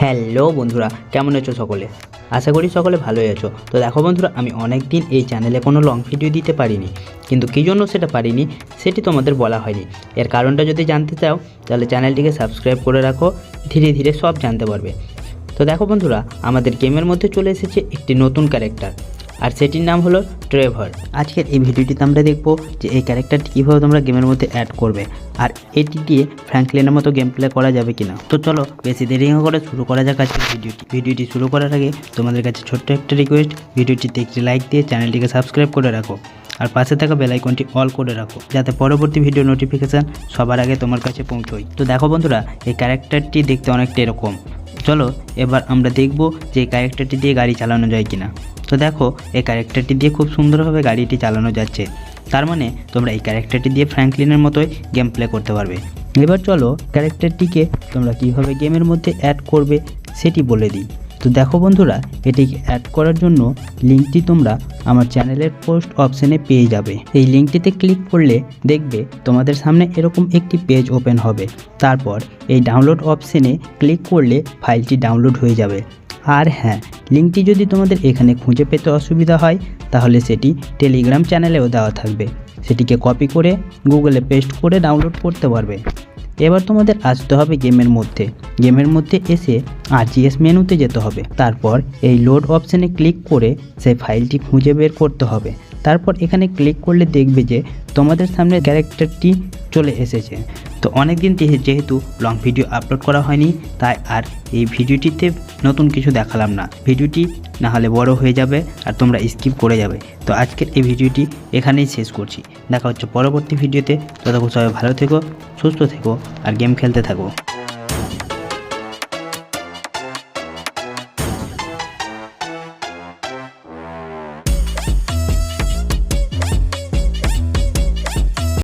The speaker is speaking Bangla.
হ্যালো বন্ধুরা, কেমন আছো সকলে? আশা করি সকলে ভালোই আছো। তো দেখো বন্ধুরা, আমি অনেক দিন এই চ্যানেলে কোনো লং ভিডিও দিতে পারিনি। কিন্তু কী জন্য সেটা পারিনি, সেটি তোমাদের বলা হয়নি। এর কারণটা যদি জানতে চাও, তাহলে চ্যানেলটিকে সাবস্ক্রাইব করে রাখো, ধীরে ধীরে সব জানতে পারবে। তো দেখো বন্ধুরা, আমাদের গেমের মধ্যে চলে এসেছে একটি নতুন ক্যারেক্টার আর সেটির নাম হলো ট্রেভার। আজকের এই ভিডিওটিতে আমরা দেখব যে এই ক্যারেক্টারটি কীভাবে তোমরা গেমের মধ্যে অ্যাড করবে আর এটি দিয়ে ফ্র্যাঙ্কলিনের মতো গেম প্লে করা যাবে কিনা। তো চলো বেশি দেরি করে শুরু করা যাক আজকের ভিডিওটি। ভিডিওটি শুরু করার আগে তোমাদের কাছে ছোট্ট একটা রিকোয়েস্ট ভিডিওটিতে একটি লাইক দিয়ে চ্যানেলটিকে সাবস্ক্রাইব করে রাখো আর পাশে থাকা বেল আইকনটি অল করে রাখো যাতে পরবর্তী ভিডিও নোটিফিকেশান সবার আগে তোমার কাছে পৌঁছয়। তো দেখো বন্ধুরা, এই ক্যারেক্টারটি দেখতে অনেকটা এরকম। চলো, এবার আমরা দেখব যে এই ক্যারেক্টারটি দিয়ে গাড়ি চালানো যায় কিনা। তো দেখো, এই ক্যারেক্টারটি দিয়ে খুব সুন্দরভাবে গাড়িটি চালানো যাচ্ছে। তার মানে তোমরা এই ক্যারেক্টারটি দিয়ে ফ্র্যাঙ্কলিনের মতোই গেম প্লে করতে পারবে। এবার চলো ক্যারেক্টারটিকে তোমরা কীভাবে গেমের মধ্যে অ্যাড করবে, সেটি বলে দিই। তো দেখো বন্ধুরা এটিকে অ্যাড করার জন্য লিঙ্কটি তোমরা আমার চ্যানেলের পোস্ট অপশানে পেয়ে যাবে। এই লিঙ্কটিতে ক্লিক করলে দেখবে তোমাদের সামনে এরকম একটি পেজ ওপেন হবে। তারপর এই ডাউনলোড অপশানে ক্লিক করলে ফাইলটি ডাউনলোড হয়ে যাবে। আর হ্যাঁ লিঙ্কটি যদি তোমাদের এখানে খুঁজে পেতে অসুবিধা হয়, তাহলে সেটি টেলিগ্রাম চ্যানেলেও দেওয়া থাকবে। সেটিকে কপি করে গুগলে পেস্ট করে ডাউনলোড করতে পারবে। এবার তোমাদের আসতে হবে গেমের মধ্যে। গেমের মধ্যে এসে আরজিএস মেনুতে যেতে হবে। তারপর এই লোড অপশানে ক্লিক করে সেই ফাইলটি খুঁজে বের করতে হবে। তারপর এখানে ক্লিক করলে দেখবে যে তোমাদের সামনে ক্যারেক্টারটি চলে এসেছে। তো অনেক দিন যেহেতু লং ভিডিও আপলোড করা হয়নি, তাই আর এই ভিডিওটিতে নতুন কিছু দেখালাম না। ভিডিওটি না হলে বড় হয়ে যাবে আর তোমরা স্কিপ করে যাবে। তো আজকের এই ভিডিওটি এখানেই শেষ করছি। দেখা হচ্ছে পরবর্তী ভিডিওতে। ততক্ষণ সবাই ভালো থেকো, সুস্থ থেকো আর গেম খেলতে থাকো।